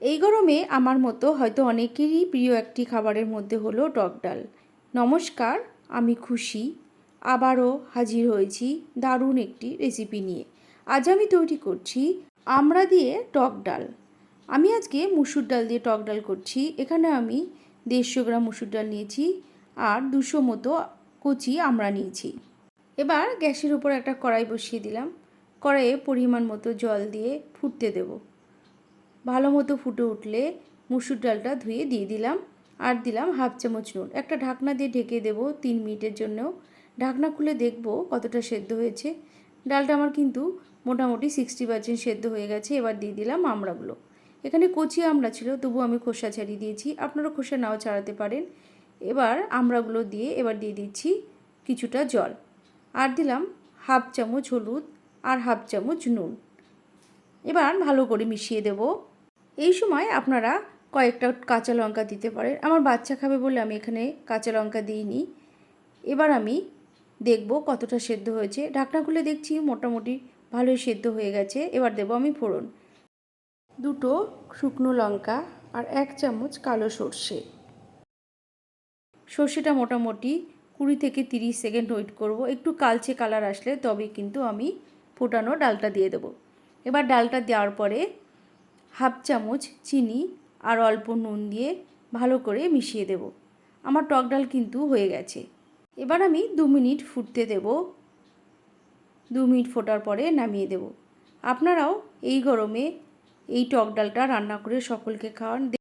এই গরমে আমার মতো হয়তো অনেকেরই প্রিয় একটি খাবারের মধ্যে হলো টক ডাল। নমস্কার, আমি খুশি। আবারও হাজির হয়েছি দারুণ একটি রেসিপি নিয়ে। আজ আমি তৈরি করছি আমড়া দিয়ে টক ডাল। আমি আজকে মুসুর ডাল দিয়ে টক ডাল করছি। এখানে আমি দেড়শো গ্রাম মুসুর ডাল নিয়েছি আর দুশো মতো কচি আমড়া নিয়েছি। এবার গ্যাসের উপর একটা কড়াই বসিয়ে দিলাম। কড়াইয়ে পরিমাণ মতো জল দিয়ে ফুটতে দেবো। ভালো মতো ফুটে উঠলে মুসুর ডালটা ধুয়ে দিয়ে দিলাম। আর দিলাম হাফ চামচ নুন। একটা ঢাকনা দিয়ে ঢেকে দেবো তিন মিনিটের জন্য। ঢাকনা খুলে দেখব কতটা সেদ্ধ হয়েছে। ডালটা আমার কিন্তু মোটামুটি সিক্সটি পার্সেন্ট সেদ্ধ হয়ে গেছে। এবার দিয়ে দিলাম আমড়াগুলো। এখানে কচি আমড়া ছিল তবু আমি খোসা ছাড়িয়ে দিয়েছি। আপনারা খোসা নাও ছাড়াতে পারেন। এবার আমড়াগুলো দিয়ে এবার দিয়ে দিচ্ছি কিছুটা জল। আর দিলাম হাফ চামচ হলুদ আর হাফ চামচ নুন। এবার ভালো করে মিশিয়ে দেবো। এই সময় আপনারা কয়েকটা কাঁচা লঙ্কা দিতে পারেন। আমার বাচ্চা খাবে বলে আমি এখানে কাঁচা লঙ্কা দিইনি। এবার আমি দেখব কতটা সেদ্ধ হয়েছে। ঢাকনা খুলে দেখছি মোটামুটি ভালোই সেদ্ধ হয়ে গেছে। এবার দেবো আমি ফোড়ন। দুটো শুকনো লঙ্কা আর এক চামচ কালো সর্ষে। সর্ষেটা মোটামুটি কুড়ি থেকে তিরিশ সেকেন্ড ওয়েট করব। একটু কালচে কালার আসলে তবে কিন্তু আমি ফোটানো ডালটা দিয়ে দেবো। এবার ডালটা দেওয়ার পরে হাফ চামচ চিনি আর অল্প নুন দিয়ে ভালো করে মিশিয়ে দেব। আমার টক ডাল কিন্তু হয়ে গেছে। এবার আমি দু মিনিট ফুটতে দেব। দু মিনিট ফোটার পরে নামিয়ে দেব। আপনারাও এই গরমে এই টক ডালটা রান্না করে সকলকে খাওয়ান।